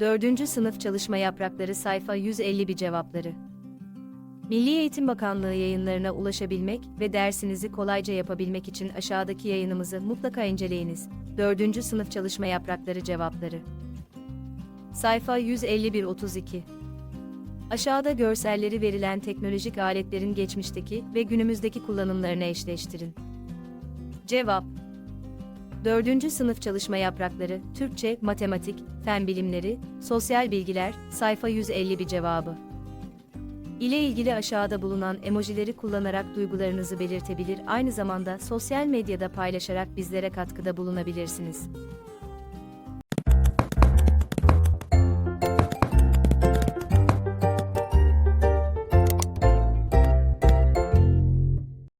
4. Sınıf Çalışma Yaprakları Sayfa 151 Cevapları Milli Eğitim Bakanlığı yayınlarına ulaşabilmek ve dersinizi kolayca yapabilmek için aşağıdaki yayınımızı mutlaka inceleyiniz. 4. Sınıf Çalışma Yaprakları Cevapları Sayfa 151-32 Aşağıda görselleri verilen teknolojik aletlerin geçmişteki ve günümüzdeki kullanımlarını eşleştirin. Cevap 4. Sınıf Çalışma Yaprakları, Türkçe, Matematik, Fen Bilimleri, Sosyal Bilgiler, sayfa 151 cevabı. ile ilgili aşağıda bulunan emojileri kullanarak duygularınızı belirtebilir, aynı zamanda sosyal medyada paylaşarak bizlere katkıda bulunabilirsiniz.